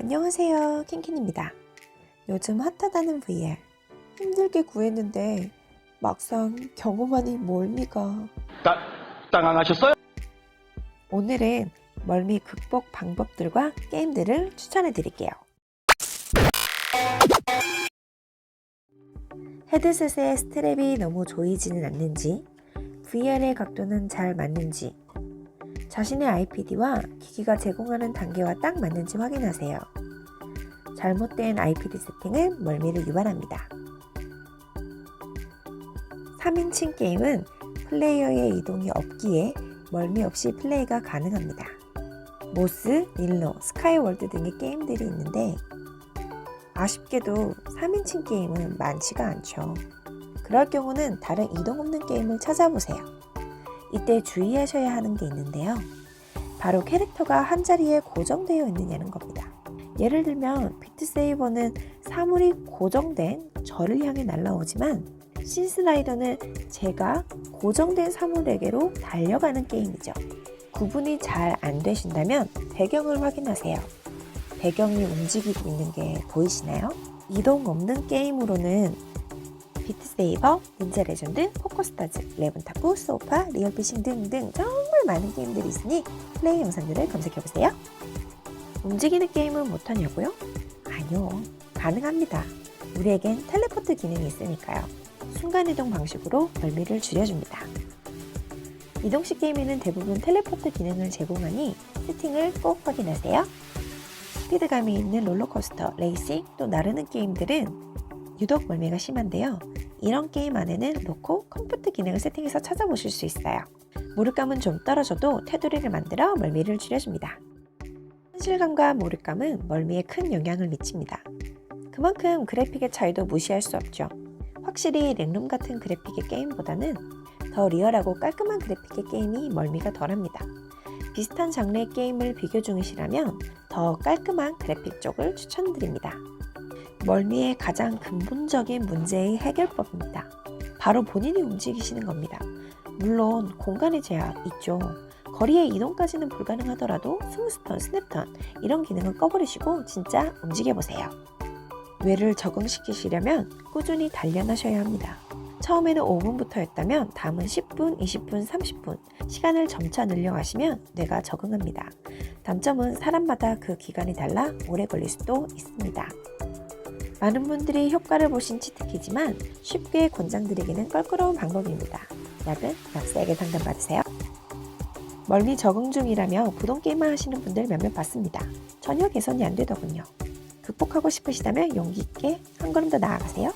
안녕하세요. 캔캔입니다. 요즘 핫하다는 VR. 힘들게 구했는데 막상 경험하니 멀미가. 따, 당황하셨어요? 오늘은 멀미 극복 방법들과 게임들을 추천해 드릴게요. 헤드셋의 스트랩이 너무 조이지는 않는지, VR의 각도는 잘 맞는지, 자신의 IPD와 기기가 제공하는 단계와 딱 맞는지 확인하세요. 잘못된 IPD 세팅은 멀미를 유발합니다. 3인칭 게임은 플레이어의 이동이 없기에 멀미 없이 플레이가 가능합니다. 모스, 닐로, 스카이월드 등의 게임들이 있는데 아쉽게도 3인칭 게임은 많지가 않죠. 그럴 경우는 다른 이동 없는 게임을 찾아보세요. 이때 주의하셔야 하는 게 있는데요. 바로 캐릭터가 한 자리에 고정되어 있느냐는 겁니다. 예를 들면 비트세이버는 사물이 고정된 저를 향해 날아오지만 신스라이더는 제가 고정된 사물에게로 달려가는 게임이죠. 구분이 잘 안 되신다면 배경을 확인하세요. 배경이 움직이고 있는 게 보이시나요? 이동 없는 게임으로는 비트세이버, 닌자 레전드, 포커스타즈, 레븐타프, 소파, 리얼피싱 등등 정말 많은 게임들이 있으니 플레이 영상들을 검색해보세요. 움직이는 게임은 못하냐고요? 아니요. 가능합니다. 우리에겐 텔레포트 기능이 있으니까요. 순간이동 방식으로 멀미를 줄여줍니다. 이동식 게임에는 대부분 텔레포트 기능을 제공하니 세팅을 꼭 확인하세요. 스피드감이 있는 롤러코스터, 레이싱, 또 나르는 게임들은 유독 멀미가 심한데요. 이런 게임 안에는 놓고 컴포트 기능을 세팅해서 찾아보실 수 있어요. 몰입감은 좀 떨어져도 테두리를 만들어 멀미를 줄여줍니다. 현실감과 몰입감은 멀미에 큰 영향을 미칩니다. 그만큼 그래픽의 차이도 무시할 수 없죠. 확실히 랭룸 같은 그래픽의 게임보다는 더 리얼하고 깔끔한 그래픽의 게임이 멀미가 덜합니다. 비슷한 장르의 게임을 비교 중이시라면 더 깔끔한 그래픽 쪽을 추천드립니다. 멀미의 가장 근본적인 문제의 해결법입니다. 바로 본인이 움직이시는 겁니다. 물론 공간의 제약 있죠. 거리의 이동까지는 불가능하더라도 스무스턴, 스냅턴 이런 기능은 꺼버리시고 진짜 움직여보세요. 뇌를 적응시키시려면 꾸준히 단련하셔야 합니다. 처음에는 5분부터였다면 다음은 10분, 20분, 30분 시간을 점차 늘려가시면 뇌가 적응합니다. 단점은 사람마다 그 기간이 달라 오래 걸릴 수도 있습니다. 많은 분들이 효과를 보신 치트키지만 쉽게 권장드리기는 껄끄러운 방법입니다. 약은 약사에게 상담받으세요. 멀미 적응 중이라며 부동 게임만 하시는 분들 몇몇 봤습니다. 전혀 개선이 안 되더군요. 극복하고 싶으시다면 용기 있게 한 걸음 더 나아가세요.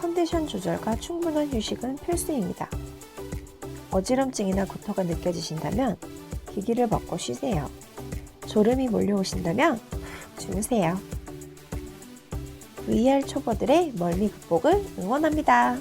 컨디션 조절과 충분한 휴식은 필수입니다. 어지럼증이나 구토가 느껴지신다면 기기를 벗고 쉬세요. 졸음이 몰려오신다면 푹 주무세요. VR 초보들의 멀미 극복을 응원합니다.